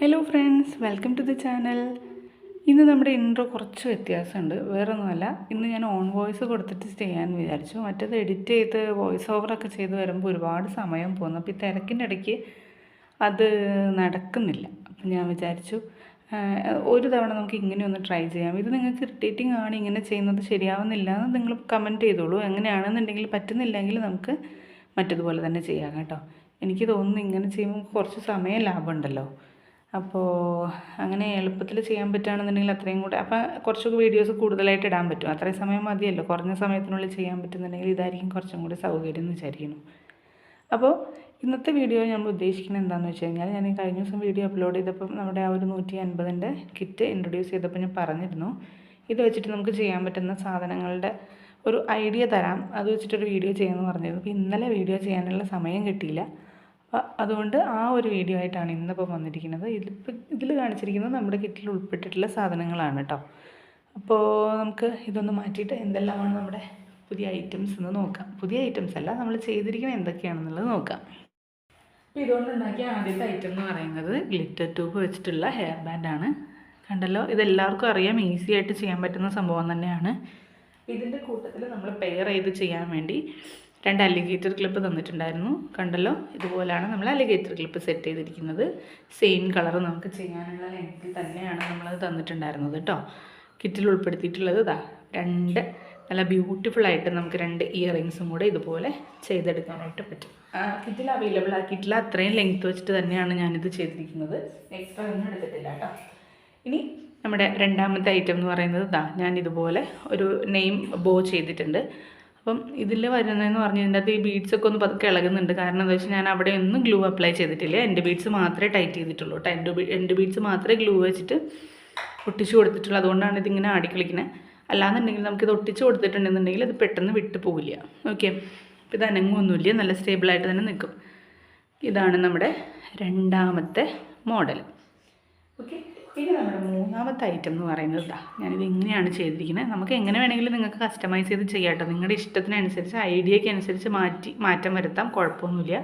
Hello friends welcome to the channel ഇന്ന് നമ്മുടെ intro കുറച്ച് വ്യത്യാസമുണ്ട്. വേറൊന്നുമല്ല ഇന്ന് ഞാൻ ഓൺ വോയിസ് കൊടുത്തിട്ട് ചെയ്യാൻ വിചാരിച്ചു. മറ്റേത് എഡിറ്റ് ചെയ്ത് വോയിസ് ഓവറൊക്കെ ചെയ്ത് വരുമ്പോൾ ഒരുപാട് സമയം പോകുന്നു. അപ്പോൾ ഈ തിരക്കിന്റെ ഇടയ്ക്ക് അത് നടക്കുന്നില്ല. അപ്പം ഞാൻ വിചാരിച്ചു ഒരു തവണ നമുക്ക് ഇങ്ങനെ ഒന്ന് ട്രൈ ചെയ്യാം. ഇത് നിങ്ങൾക്ക് ഇറിറ്റേറ്റിംഗ് ആണ് ഇങ്ങനെ ചെയ്യുന്നത് ശരിയാവുന്നില്ല എന്ന് നിങ്ങൾ കമന്റ് ചെയ്തോളൂ. എങ്ങനെയാണെന്നുണ്ടെങ്കിൽ പറ്റുന്നില്ലെങ്കിൽ നമുക്ക് മറ്റതുപോലെ തന്നെ ചെയ്യാം കേട്ടോ. എനിക്ക് തോന്നുന്നു ഇങ്ങനെ ചെയ്യുമ്പോൾ കുറച്ച് സമയം ലാഭമുണ്ടല്ലോ. അപ്പോൾ അങ്ങനെ എളുപ്പത്തിൽ ചെയ്യാൻ പറ്റുകയാണെന്നുണ്ടെങ്കിൽ അത്രയും കൂടെ അപ്പം കുറച്ചൊക്കെ വീഡിയോസ് കൂടുതലായിട്ട് ഇടാൻ പറ്റും. അത്രയും സമയം മതിയല്ലോ. കുറഞ്ഞ സമയത്തിനുള്ളിൽ ചെയ്യാൻ പറ്റുന്നുണ്ടെങ്കിൽ ഇതായിരിക്കും കുറച്ചും കൂടി സൗകര്യം എന്ന് വിചാരിക്കുന്നു. അപ്പോൾ ഇന്നത്തെ വീഡിയോ നമ്മൾ ഉദ്ദേശിക്കുന്നത് എന്താണെന്ന് വെച്ച് കഴിഞ്ഞാൽ ഞാൻ കഴിഞ്ഞ ദിവസം വീഡിയോ അപ്ലോഡ് ചെയ്തപ്പം നമ്മുടെ ആ ഒരു നൂറ്റി അൻപതിന്റെ കിറ്റ് ഇൻട്രൊഡ്യൂസ് ചെയ്തപ്പോൾ ഞാൻ പറഞ്ഞിരുന്നു. ഇത് വെച്ചിട്ട് നമുക്ക് ചെയ്യാൻ പറ്റുന്ന സാധനങ്ങളുടെ ഒരു ഐഡിയ തരാം. അത് വെച്ചിട്ടൊരു വീഡിയോ ചെയ്യാമെന്ന് പറഞ്ഞിരുന്നു. അപ്പോൾ ഇന്നലെ വീഡിയോ ചെയ്യാനുള്ള സമയം കിട്ടിയില്ല. അതുകൊണ്ട് ആ ഒരു വീഡിയോ ആയിട്ടാണ് ഇന്നിപ്പോൾ വന്നിരിക്കുന്നത്. ഇതിപ്പോൾ ഇതിൽ കാണിച്ചിരിക്കുന്നത് നമ്മുടെ കിറ്റിൽ ഉൾപ്പെട്ടിട്ടുള്ള സാധനങ്ങളാണ് കേട്ടോ അപ്പോൾ നമുക്ക് ഇതൊന്ന് മാറ്റിയിട്ട് എന്തെല്ലാമാണ് നമ്മുടെ പുതിയ ഐറ്റംസ് എന്ന് നോക്കാം. പുതിയ ഐറ്റംസ് അല്ല നമ്മൾ ചെയ്തിരിക്കുന്നത് എന്തൊക്കെയാണെന്നുള്ളത് നോക്കാം. അപ്പോൾ ഇതുകൊണ്ട് ഉണ്ടാക്കിയ ആദ്യത്തെ ഐറ്റം എന്ന് പറയുന്നത് ഗ്ലിറ്റർ ട്യൂബ് വെച്ചിട്ടുള്ള ഹെയർ ബാൻഡാണ് കണ്ടല്ലോ ഇതെല്ലാവർക്കും അറിയാം ഈസി ആയിട്ട് ചെയ്യാൻ പറ്റുന്ന സംഭവം തന്നെയാണ്. ഇതിന്റെ കൂട്ടത്തിൽ നമ്മൾ പെയർ ചെയ്ത് ചെയ്യാൻ വേണ്ടി രണ്ട് അലിഗേറ്റർ ക്ലിപ്പ് തന്നിട്ടുണ്ടായിരുന്നു. കണ്ടല്ലോ? ഇതുപോലെയാണ് നമ്മൾ അലിഗേറ്റർ ക്ലിപ്പ് സെറ്റ് ചെയ്തിരിക്കുന്നത്. സെയിം കളർ നമുക്ക് ചെയ്യാനുള്ള ലെങ്ത്തിൽ തന്നെയാണ് നമ്മളത് തന്നിട്ടുണ്ടായിരുന്നത് കേട്ടോ കിറ്റിൽ ഉൾപ്പെടുത്തിയിട്ടുള്ളത് ഇതാ രണ്ട് നല്ല ബ്യൂട്ടിഫുള്ളായിട്ട് നമുക്ക് രണ്ട് ഇയറിങ്സും കൂടെ ഇതുപോലെ ചെയ്തെടുക്കാനായിട്ട് പറ്റും. കിറ്റിൽ അവൈലബിൾ ആക്കിയിട്ടില്ല അത്രയും ലെങ്ത് വെച്ചിട്ട് തന്നെയാണ് ഞാനിത് ചെയ്തിരിക്കുന്നത്. എക്സ്ട്രാ ഒന്നും എടുത്തിട്ടില്ല കേട്ടോ ഇനി നമ്മുടെ രണ്ടാമത്തെ ഐറ്റം എന്ന് പറയുന്നത് ഇതാ ഞാൻ ഇതുപോലെ ഒരു നെയിം ബോ ചെയ്തിട്ടുണ്ട്. അപ്പം ഇതിൽ വരുന്നതെന്ന് പറഞ്ഞാൽ ഇതിന്റെ അകത്ത് ഈ ബീഡ്സ് ഒക്കെ ഒന്ന് പതുക്കെ ഇളകുന്നുണ്ട്. കാരണം എന്താ വെച്ചാൽ ഞാൻ അവിടെ ഒന്നും ഗ്ലൂ അപ്ലൈ ചെയ്തിട്ടില്ല. എന്റെ ബീഡ്സ് മാത്രമേ ടൈറ്റ് ചെയ്തിട്ടുള്ളൂ കേട്ടോ. എന്റെ എന്റെ ബീഡ്സ് മാത്രമേ ഗ്ലൂ വെച്ചിട്ട് ഒട്ടിച്ചു കൊടുത്തിട്ടുള്ളൂ. അതുകൊണ്ടാണ് ഇതിങ്ങനെ ആടിക്കളിക്കുന്നത് അല്ലാന്നുണ്ടെങ്കിൽ നമുക്കിത് ഒട്ടിച്ച് കൊടുത്തിട്ടുണ്ടെന്നുണ്ടെങ്കിൽ അത് പെട്ടെന്ന് വിട്ടു പോവില്ല. ഓക്കെ ഇത് അനങ്ങുമൊന്നുമില്ല നല്ല സ്റ്റേബിളായിട്ട് തന്നെ നിൽക്കും. ഇതാണ് നമ്മുടെ രണ്ടാമത്തെ മോഡൽ ഇനി നമ്മുടെ മൂന്നാമത്തെ ഐറ്റം എന്ന് പറയുന്നത് ഇതാ ഞാനിത് ഇങ്ങനെയാണ് ചെയ്തിരിക്കുന്നത്. നമുക്ക് എങ്ങനെ വേണമെങ്കിലും നിങ്ങൾക്ക് കസ്റ്റമൈസ് ചെയ്ത് ചെയ്യാം കേട്ടോ. നിങ്ങളുടെ ഇഷ്ടത്തിനനുസരിച്ച് ഐഡിയയ്ക്ക് അനുസരിച്ച് മാറ്റി മാറ്റം വരുത്താം. കുഴപ്പമൊന്നുമില്ല.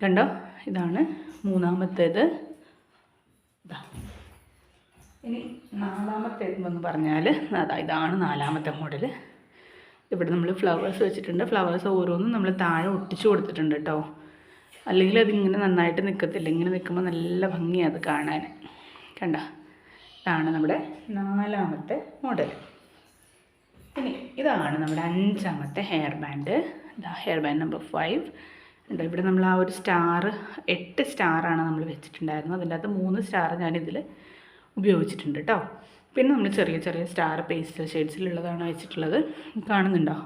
കണ്ടോ? ഇതാണ് മൂന്നാമത്തേത്. ഇതാ ഇനി നാലാമത്തെ എന്ന് പറഞ്ഞാൽ അതാ ഇതാണ് നാലാമത്തെ മോഡൽ ഇവിടെ നമ്മൾ ഫ്ലവേഴ്സ് വെച്ചിട്ടുണ്ട്. ഫ്ലവേഴ്സ് ഓരോന്നും നമ്മൾ താഴെ ഒട്ടിച്ചു കൊടുത്തിട്ടുണ്ട് കേട്ടോ. അല്ലെങ്കിൽ അതിങ്ങനെ നന്നായിട്ട് നിൽക്കത്തില്ല ഇങ്ങനെ നിൽക്കുമ്പോൾ നല്ല ഭംഗിയാണ് അത് കാണാൻ. കണ്ട? ഇതാണ് നമ്മുടെ നാലാമത്തെ മോഡൽ ഇനി ഇതാണ് നമ്മുടെ അഞ്ചാമത്തെ ഹെയർ ബാൻഡ് ഇതാ ഹെയർ ബാൻഡ് നമ്പർ ഫൈവ് ഉണ്ട് ഇവിടെ നമ്മൾ ആ ഒരു സ്റ്റാർ എട്ട് സ്റ്റാറാണ് നമ്മൾ വെച്ചിട്ടുണ്ടായിരുന്നത്. അതിന്റെ അകത്ത് മൂന്ന് സ്റ്റാർ ഞാനിതിൽ ഉപയോഗിച്ചിട്ടുണ്ട് കേട്ടോ പിന്നെ നമ്മൾ ചെറിയ ചെറിയ സ്റ്റാർ പേസ്റ്റൽ ഷെയ്ഡ്സിലുള്ളതാണ് വെച്ചിട്ടുള്ളത്. കാണുന്നുണ്ടോ?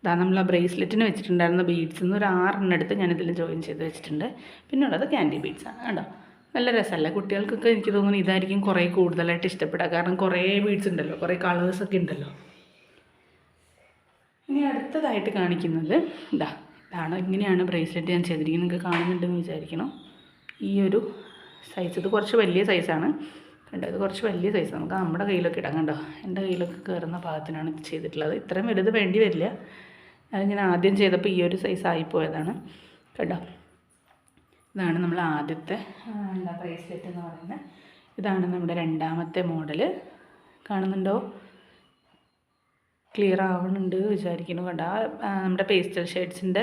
ഇതാ നമ്മൾ ആ ബ്രേസ്ലെറ്റിന് വെച്ചിട്ടുണ്ടായിരുന്ന ബീഡ്സ് നിന്ന് ഒരു ആറെണ്ണം എടുത്ത് ഞാനിതിൽ ജോയിൻ ചെയ്ത് വെച്ചിട്ടുണ്ട്. പിന്നെ ഉള്ളത് ക്യാൻഡി ബീഡ്സാണ് കേട്ടോ നല്ല രസമല്ലേ? കുട്ടികൾക്കൊക്കെ എനിക്ക് തോന്നുന്നു ഇതായിരിക്കും കുറേ കൂടുതലായിട്ട് ഇഷ്ടപ്പെടുക. കാരണം കുറേ ബീഡ്സ് ഉണ്ടല്ലോ കുറേ കളേഴ്സൊക്കെ ഉണ്ടല്ലോ. ഇനി അടുത്തതായിട്ട് കാണിക്കുന്നത് ഇതാ ഇതാണ്. ഇങ്ങനെയാണ് ബ്രേസ്ലെറ്റ് ഞാൻ ചെയ്തിരിക്കുന്നത്. നിങ്ങൾക്ക് കാണുന്നുണ്ടെന്ന് വിചാരിക്കണം. ഈ ഒരു സൈസ് ഇത് കുറച്ച് വലിയ സൈസാണ് കണ്ടോ ഇത് കുറച്ച് വലിയ സൈസ് നമുക്ക് നമ്മുടെ കയ്യിലൊക്കെ ഇടാം. കണ്ടോ എന്റെ കയ്യിലൊക്കെ കയറുന്ന ഭാഗത്തിനാണ് ഇത് ചെയ്തിട്ടുള്ളത്. ഇത്രയും വലുത് വേണ്ടി വരില്ല. അത് ഞാൻ ആദ്യം ചെയ്തപ്പോൾ ഈ ഒരു സൈസ് ആയിപ്പോയതാണ് കേട്ടോ ഇതാണ് നമ്മൾ ആദ്യത്തെ എന്താ ബ്രേസ്ലെറ്റ് എന്ന് പറയുന്നത്. ഇതാണ് നമ്മുടെ രണ്ടാമത്തെ മോഡൽ കാണുന്നുണ്ടോ? ക്ലിയർ ആവുന്നുണ്ട് വിചാരിക്കുന്നു കണ്ട? നമ്മുടെ പേസ്റ്റൽ ഷെയ്ഡ്സിന്റെ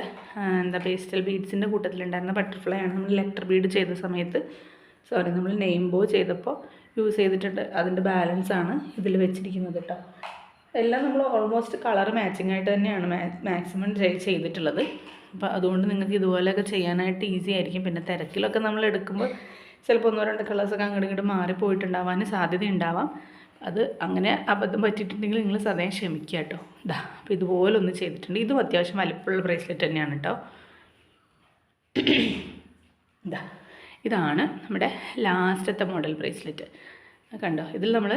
എന്താ പേസ്റ്റൽ ബീഡ്സിന്റെ കൂട്ടത്തിലുണ്ടായിരുന്ന ബട്ടർഫ്ലൈ ആണ് നമ്മൾ ലെറ്റർ ബീഡ് ചെയ്ത സമയത്ത് സോറി നമ്മൾ നെയിം ബോ ചെയ്തപ്പോൾ യൂസ് ചെയ്തിട്ടുണ്ട്. അതിന്റെ ബാലൻസ് ആണ് ഇതിൽ വെച്ചിരിക്കുന്നത് കേട്ടോ. എല്ലാം നമ്മൾ ഓൾമോസ്റ്റ് കളർ മാച്ചിങ് ആയിട്ട് തന്നെയാണ് മാക്സിമം ചെയ്തിട്ടുള്ളത്. അപ്പോൾ അതുകൊണ്ട് നിങ്ങൾക്ക് ഇതുപോലെയൊക്കെ ചെയ്യാനായിട്ട് ഈസി ആയിരിക്കും. പിന്നെ തിരക്കിലൊക്കെ നമ്മൾ എടുക്കുമ്പോൾ ചിലപ്പോൾ ഒന്നോ രണ്ട് കളേഴ്സൊക്കെ അങ്ങോട്ട് ഇങ്ങോട്ട് മാറിപ്പോയിട്ടുണ്ടാവാൻ സാധ്യത ഉണ്ടാവാം. അത് അങ്ങനെ അബദ്ധം പറ്റിയിട്ടുണ്ടെങ്കിൽ നിങ്ങൾ സദയം ക്ഷമിക്കുക കേട്ടോ. ഇതാ അപ്പോൾ ഇതുപോലെ ഒന്ന് ചെയ്തിട്ടുണ്ട്. ഇതും അത്യാവശ്യം വലിപ്പമുള്ള ബ്രേസ്ലെറ്റ് തന്നെയാണ് കേട്ടോ. ഇതാ ഇതാണ് നമ്മുടെ ലാസ്റ്റത്തെ മോഡൽ ബ്രേസ്ലെറ്റ് കണ്ടോ ഇതിൽ നമ്മൾ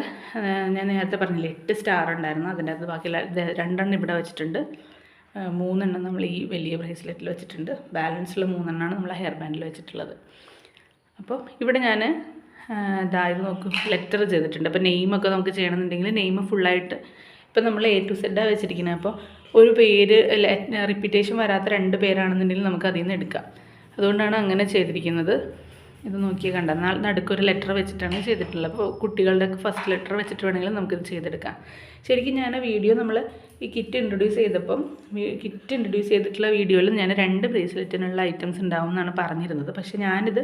ഞാൻ നേരത്തെ പറഞ്ഞില്ലേ എട്ട് സ്റ്റാർ ഉണ്ടായിരുന്നു. അതിന്റെ അകത്ത് ബാക്കി രണ്ടെണ്ണം ഇവിടെ വെച്ചിട്ടുണ്ട്. മൂന്നെണ്ണം നമ്മൾ ഈ വലിയ ബ്രേസ്ലെറ്റിൽ വെച്ചിട്ടുണ്ട്. ബാലൻസുള്ള മൂന്നെണ്ണമാണ് നമ്മൾ ഹെയർ ബാൻഡിൽ വെച്ചിട്ടുള്ളത്. അപ്പോൾ ഇവിടെ ഞാൻ ഇതായത് നോക്കും ലെറ്റർ ചെയ്തിട്ടുണ്ട്. അപ്പോൾ നെയിമൊക്കെ നമുക്ക് ചെയ്യണമെന്നുണ്ടെങ്കിൽ നെയിം ഫുള്ളായിട്ട് ഇപ്പം നമ്മൾ എ ടു സെഡാണ് വെച്ചിരിക്കുന്നത്. അപ്പോൾ ഒരു പേര് റിപ്പീറ്റേഷൻ വരാത്ത രണ്ട് പേരാണെന്നുണ്ടെങ്കിൽ നമുക്ക് അതിൽ നിന്ന് എടുക്കാം. അതുകൊണ്ടാണ് അങ്ങനെ ചെയ്തിരിക്കുന്നത്. ഇത് നോക്കി കണ്ട? എന്നാൽ നടുക്കൊരു ലെറ്റർ വെച്ചിട്ടാണ് ചെയ്തിട്ടുള്ളത്. അപ്പോൾ കുട്ടികളുടെ ഫസ്റ്റ് ലെറ്റർ വെച്ചിട്ട് വേണമെങ്കിൽ നമുക്കിത് ചെയ്തെടുക്കാം. ശരിക്കും ഞാൻ വീഡിയോ നമ്മൾ ഈ കിറ്റ് ഇൻട്രൊഡ്യൂസ് ചെയ്തപ്പം കിറ്റ് ഇൻട്രൊഡ്യൂസ് ചെയ്തിട്ടുള്ള വീഡിയോയിലും ഞാൻ രണ്ട് ബ്രേസ്ലെറ്റിനുള്ള ഐറ്റംസ് ഉണ്ടാവും എന്നാണ് പറഞ്ഞിരുന്നത്. പക്ഷേ ഞാനിത്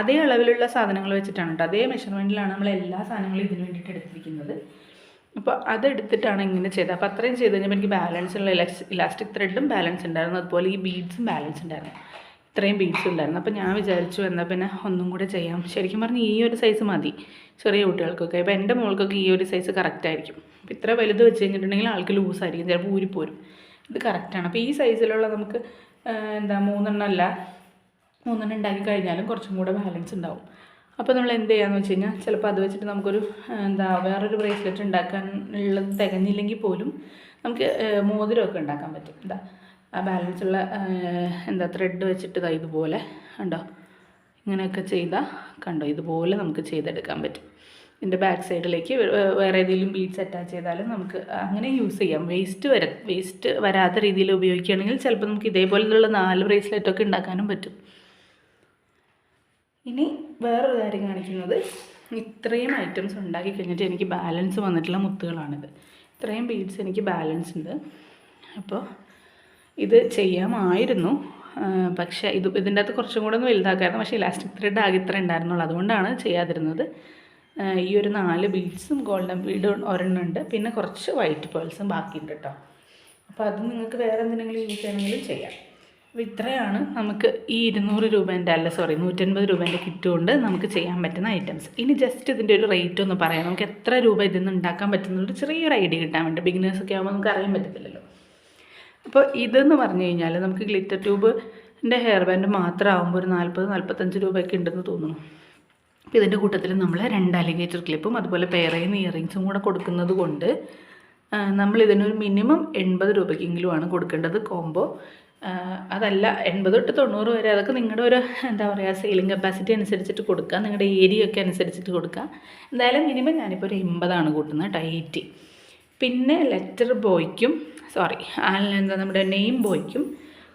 അതേ അളവിലുള്ള സാധനങ്ങൾ വെച്ചിട്ടാണ് കേട്ടോ അതേ മെഷർമെന്റിലാണ് നമ്മൾ എല്ലാ സാധനങ്ങളും ഇതിന് വേണ്ടിയിട്ട് എടുത്തിരിക്കുന്നത്. അപ്പോൾ അതെടുത്തിട്ടാണ് ഇങ്ങനെ ചെയ്തത്. അപ്പോൾ അത്രയും ചെയ്ത് കഴിഞ്ഞപ്പോൾ എനിക്ക് ബാലൻസ് ഉള്ള ഇലാസ്റ്റിക് ത്രെഡും ബാലൻസ് ഉണ്ടായിരുന്നു. അതുപോലെ ഈ ബീഡ്സും ബാലൻസ് ഉണ്ടായിരുന്നു. ഇത്രയും ബീഡ്സ് ഉണ്ടായിരുന്നു. അപ്പോൾ ഞാൻ വിചാരിച്ചു എന്നാൽ പിന്നെ ഒന്നും കൂടെ ചെയ്യാം. ശരിക്കും പറഞ്ഞാൽ ഈ ഒരു സൈസ് മതി ചെറിയ കുട്ടികൾക്കൊക്കെ. ഇപ്പോൾ എന്റെ മോൾക്കൊക്കെ ഈ ഒരു സൈസ് കറക്റ്റായിരിക്കും അപ്പോൾ ഇത്ര വലുത് വെച്ച് കഴിഞ്ഞിട്ടുണ്ടെങ്കിൽ ആൾക്ക് ലൂസായിരിക്കും ചിലപ്പോൾ ഊരിപ്പോരും ഇത് കറക്റ്റാണ് അപ്പോൾ ഈ സൈസിലുള്ള നമുക്ക് എന്താ മൂന്നെണ്ണം അല്ല മൂന്നെണ്ണം ഉണ്ടാക്കി കഴിഞ്ഞാലും കുറച്ചും കൂടെ ബാലൻസ് ഉണ്ടാവും. അപ്പോൾ നമ്മൾ എന്ത് ചെയ്യാന്ന് വെച്ച് കഴിഞ്ഞാൽ ചിലപ്പോൾ അത് വെച്ചിട്ട് നമുക്കൊരു എന്താ വേറൊരു ബ്രേസ്ലെറ്റ് ഉണ്ടാക്കാനുള്ളത് തികഞ്ഞില്ലെങ്കിൽ പോലും നമുക്ക് മോതിരമൊക്കെ ഉണ്ടാക്കാൻ പറ്റും. എന്താ? ആ ബാലൻസ് ഉള്ള എന്താ ത്രെഡ് വെച്ചിട്ട് ഇതാ ഇതുപോലെ കണ്ടോ? ഇങ്ങനെയൊക്കെ ചെയ്താൽ കണ്ടോ? ഇതുപോലെ നമുക്ക് ചെയ്തെടുക്കാൻ പറ്റും. ഇതിന്റെ ബാക്ക് സൈഡിലേക്ക് വേറെ ഏതെങ്കിലും ബീഡ്സ് അറ്റാച്ച് ചെയ്താലും നമുക്ക് അങ്ങനെ യൂസ് ചെയ്യാം. വേസ്റ്റ് വര വേസ്റ്റ് വരാത്ത രീതിയിൽ ഉപയോഗിക്കുകയാണെങ്കിൽ ചിലപ്പോൾ നമുക്ക് ഇതേപോലെയുള്ള നാല് ബ്രേസ്ലെറ്റൊക്കെ ഉണ്ടാക്കാനും പറ്റും. ഇനി വേറൊരു കാര്യം കാണിക്കുന്നത്. ഇത്രയും ഐറ്റംസ് ഉണ്ടാക്കി കഴിഞ്ഞിട്ട് എനിക്ക് ബാലൻസ് വന്നിട്ടുള്ള മുത്തുകളാണിത്. ഇത്രയും ബീഡ്സ് എനിക്ക് ബാലൻസ് ഉണ്ട്. അപ്പോൾ ഇത് ചെയ്യാമായിരുന്നു. പക്ഷേ ഇത് ഇതിന്റെ അകത്ത് കുറച്ചും കൂടെ ഒന്ന് വലുതാക്കായിരുന്നു. പക്ഷേ ഇലാസ്റ്റിക് ത്രെഡ് ആകെ ഇത്ര ഉണ്ടായിരുന്നുള്ളൂ. അതുകൊണ്ടാണ് ചെയ്യാതിരുന്നത്. ഈ ഒരു നാല് ബീഡ്സും ഗോൾഡൻ ബീഡ് ഒരെണ്ണം ഉണ്ട്. പിന്നെ കുറച്ച് വൈറ്റ് പേൾസും ബാക്കിയുണ്ട് കേട്ടോ. അപ്പോൾ അത് നിങ്ങൾക്ക് വേറെ എന്തെങ്കിലും യൂസ് ചെയ്യണമെങ്കിലും ചെയ്യാം. അപ്പോൾ ഇത്രയാണ് നമുക്ക് ഈ ഇരുന്നൂറ് രൂപേന്റെ അല്ല സോറി നൂറ്റൻപത് രൂപേന്റെ കിറ്റ് കൊണ്ട് നമുക്ക് ചെയ്യാൻ പറ്റുന്ന ഐറ്റംസ് ഇനി ജസ്റ്റ് ഇതിന്റെ ഒരു റേറ്റ് ഒന്ന് പറയാം. നമുക്ക് എത്ര രൂപ ഇതിൽ നിന്ന് ഉണ്ടാക്കാൻ പറ്റുന്നൊരു ചെറിയൊരു ഐഡിയ കിട്ടാൻ വേണ്ടി. ബിഗിനേഴ്സൊക്കെ ആകുമ്പോൾ നമുക്ക് അറിയാൻ പറ്റത്തില്ലല്ലോ. അപ്പോൾ ഇതെന്ന് പറഞ്ഞു കഴിഞ്ഞാൽ നമുക്ക് ഗ്ലിറ്റർ ട്യൂബിന്റെ ഹെയർ ബാൻഡ് മാത്രം ആകുമ്പോൾ ഒരു നാൽപ്പത് നാൽപ്പത്തഞ്ച് രൂപയൊക്കെ ഉണ്ടെന്ന് തോന്നുന്നു. അപ്പോൾ ഇതിന്റെ കൂട്ടത്തിൽ നമ്മൾ രണ്ട് അലിഗേറ്റർ ക്ലിപ്പും അതുപോലെ പേറയും ഇയറിങ്സും കൂടെ കൊടുക്കുന്നത് കൊണ്ട് നമ്മൾ ഇതിനൊരു മിനിമം എൺപത് രൂപയ്ക്കെങ്കിലുമാണ് കൊടുക്കേണ്ടത് കോംബോ അതല്ല എൺപത് തൊട്ട് തൊണ്ണൂറ് വരെ അതൊക്കെ നിങ്ങളുടെ ഒരു എന്താ പറയുക സെയിലിംഗ് കപ്പാസിറ്റി അനുസരിച്ചിട്ട് കൊടുക്കുക നിങ്ങളുടെ ഏരിയ ഒക്കെ അനുസരിച്ചിട്ട് കൊടുക്കുക എന്തായാലും മിനിമം ഞാനിപ്പോൾ ഒരു എൺപതാണ് കൂട്ടുന്നത് ടൈറ്റി പിന്നെ ലെറ്റർ ബോയ്ക്കും സോറി എന്താ നമ്മുടെ നെയിം ബോയ്ക്കും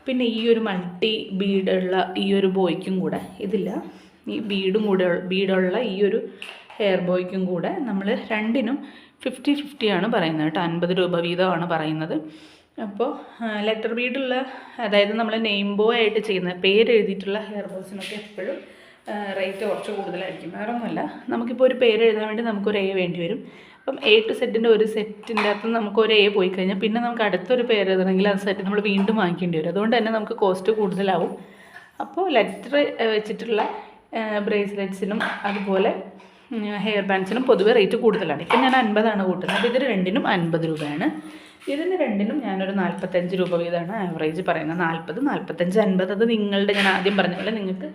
പിന്നെ ഈ ഒരു മൾട്ടി ബീഡുള്ള ഈ ഒരു ബോയ്ക്കും കൂടെ ഇതില്ല ഈ ബീഡും കൂടെ ബീഡുള്ള ഈ ഒരു ഹെയർ ബോയ്ക്കും കൂടെ നമ്മൾ രണ്ടിനും ഫിഫ്റ്റി ഫിഫ്റ്റിയാണ് പറയുന്നത് കേട്ടോ അൻപത് രൂപ വീതമാണ് പറയുന്നത്. അപ്പോൾ ലെറ്റർ ബീഡുള്ള അതായത് നമ്മൾ നെയിം ബോ ആയിട്ട് ചെയ്യുന്ന പേര് എഴുതിയിട്ടുള്ള ഹെയർ ബോയ്സിനൊക്കെ എപ്പോഴും റേറ്റ് കുറച്ച് കൂടുതലായിരിക്കും വേറെ ഒന്നുമല്ല നമുക്കിപ്പോൾ ഒരു പേര് എഴുതാൻ വേണ്ടി നമുക്കൊരു എ വേണ്ടി വരും. അപ്പം എ ടു സെറ്റിന്റെ ഒരു സെറ്റിന്റെ അകത്ത് നമുക്ക് ഒരു എ പോയി കഴിഞ്ഞാൽ പിന്നെ നമുക്ക് അടുത്തൊരു പേര് എഴുതണമെങ്കിൽ ആ സെറ്റ് നമ്മൾ വീണ്ടും വാങ്ങിക്കേണ്ടി വരും. അതുകൊണ്ട് തന്നെ നമുക്ക് കോസ്റ്റ് കൂടുതലാവും. അപ്പോൾ ലെറ്റർ വെച്ചിട്ടുള്ള ബ്രേസ്ലെറ്റ്സിനും അതുപോലെ ഹെയർ ബാൻഡ്സിനും പൊതുവെ റേറ്റ് കൂടുതലാണ്. ഇപ്പം ഞാൻ അൻപതാണ് കൂട്ടുന്നത്. അപ്പോൾ ഇതിന് രണ്ടിനും അൻപത് രൂപയാണ്. ഇതിന് രണ്ടിനും ഞാനൊരു നാൽപ്പത്തഞ്ച് രൂപ വീതമാണ് ആവറേജ് പറയുന്നത്. നാൽപ്പത് നാൽപ്പത്തഞ്ച് അൻപത് അത് നിങ്ങളുടെ ഞാൻ ആദ്യം പറഞ്ഞ പോലെ നിങ്ങൾക്ക്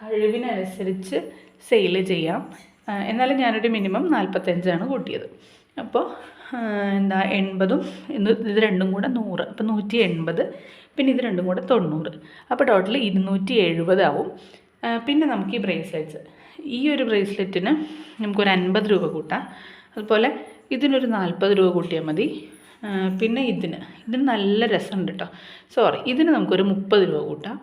കഴിവിനനുസരിച്ച് സെയിൽ ചെയ്യാം. എന്നാലും ഞാനൊരു മിനിമം നാൽപ്പത്തഞ്ചാണ് കൂട്ടിയത്. അപ്പോൾ എന്താ എൺപതും ഇത് രണ്ടും കൂടെ നൂറ്. അപ്പോൾ നൂറ്റി എൺപത് പിന്നെ ഇത് രണ്ടും കൂടെ തൊണ്ണൂറ്. അപ്പോൾ ടോട്ടൽ ഇരുന്നൂറ്റി എഴുപതാവും പിന്നെ നമുക്ക് ഈ ബ്രേസ്ലെറ്റ്സ്. ഈ ഒരു ബ്രേസ്ലെറ്റിന് നമുക്കൊരു അൻപത് രൂപ കൂട്ടാം. അതുപോലെ ഇതിനൊരു നാൽപ്പത് രൂപ കൂട്ടിയാൽ മതി. പിന്നെ ഇതിന്. ഇതിന് നല്ല രസമുണ്ട് കേട്ടോ. സോറി ഇതിന് നമുക്കൊരു മുപ്പത് രൂപ കൂട്ടാം.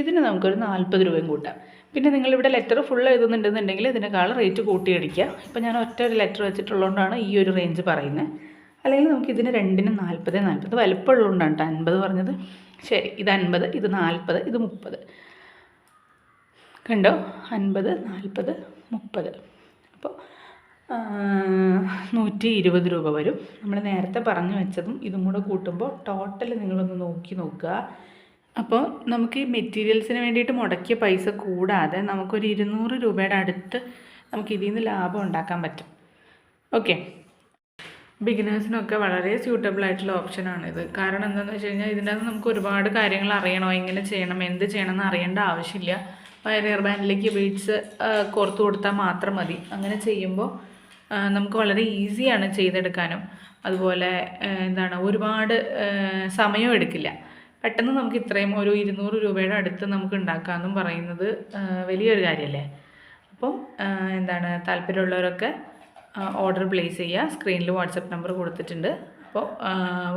ഇതിന് നമുക്കൊരു നാൽപ്പത് രൂപയും കൂട്ടാം. പിന്നെ നിങ്ങളിവിടെ ലെറ്റർ ഫുൾ എഴുതുന്നുണ്ടെന്നുണ്ടെങ്കിൽ ഇതിനേക്കാൾ റേറ്റ് കൂട്ടിയടിക്കുക. ഇപ്പം ഞാൻ ഒറ്റ ഒരു ലെറ്റർ വെച്ചിട്ടുള്ളതുകൊണ്ടാണ് ഈ ഒരു റേഞ്ച് പറയുന്നത് അല്ലെങ്കിൽ നമുക്ക് ഇതിന് രണ്ടിനും നാൽപ്പത് നാൽപ്പത് വലുപ്പമുള്ളതുകൊണ്ടാണ് കേട്ടോ അൻപത് പറഞ്ഞത്. ശരി ഇത് അൻപത് ഇത് നാൽപ്പത് ഇത് മുപ്പത്. കണ്ടോ? അൻപത് നാൽപ്പത് മുപ്പത്. അപ്പോൾ നൂറ്റി ഇരുപത് രൂപ വരും. നമ്മൾ നേരത്തെ പറഞ്ഞു വെച്ചതും ഇതും കൂടെ കൂട്ടുമ്പോൾ ടോട്ടൽ നിങ്ങളൊന്ന് നോക്കി നോക്കുക. അപ്പോൾ നമുക്ക് ഈ മെറ്റീരിയൽസിന് വേണ്ടിയിട്ട് മുടക്കിയ പൈസ കൂടാതെ നമുക്കൊരു ഇരുന്നൂറ് രൂപയുടെ അടുത്ത് നമുക്ക് ഇതിൽ നിന്ന് ലാഭം ഉണ്ടാക്കാൻ പറ്റും. ഓക്കെ ബിഗിനേഴ്സിനൊക്കെ വളരെ സ്യൂട്ടബിൾ ആയിട്ടുള്ള ഓപ്ഷനാണിത് കാരണം എന്താണെന്ന് വെച്ച് കഴിഞ്ഞാൽ ഇതിന്റെ അകത്ത് നമുക്ക് ഒരുപാട് കാര്യങ്ങൾ അറിയണോ. എങ്ങനെ ചെയ്യണം എന്ത് ചെയ്യണം എന്ന് അറിയേണ്ട ആവശ്യമില്ല. വയറിയർ ബാൻഡിലേക്ക് ബീഡ്സ് കോർത്ത് കൊടുത്താൽ മാത്രം മതി. അങ്ങനെ ചെയ്യുമ്പോൾ നമുക്ക് വളരെ ഈസിയാണ് ചെയ്തെടുക്കാനും. അതുപോലെ എന്താണ് ഒരുപാട് സമയം എടുക്കില്ല. പെട്ടെന്ന് നമുക്ക് ഇത്രയും ഒരു ഇരുന്നൂറ് രൂപയുടെ അടുത്ത് നമുക്ക് ഉണ്ടാക്കാമെന്നും പറയുന്നത് വലിയൊരു കാര്യമല്ലേ അപ്പം എന്താണ് താല്പര്യമുള്ളവരൊക്കെ ഓർഡർ പ്ലേസ് ചെയ്യുക. സ്ക്രീനിൽ വാട്സപ്പ് നമ്പർ കൊടുത്തിട്ടുണ്ട്. അപ്പോൾ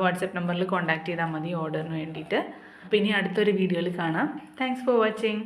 വാട്സപ്പ് നമ്പറിൽ കോൺടാക്ട് ചെയ്താൽ മതി ഓർഡറിന് വേണ്ടിയിട്ട്. അപ്പോൾ ഇനി അടുത്തൊരു വീഡിയോയിൽ കാണാം. Thanks for watching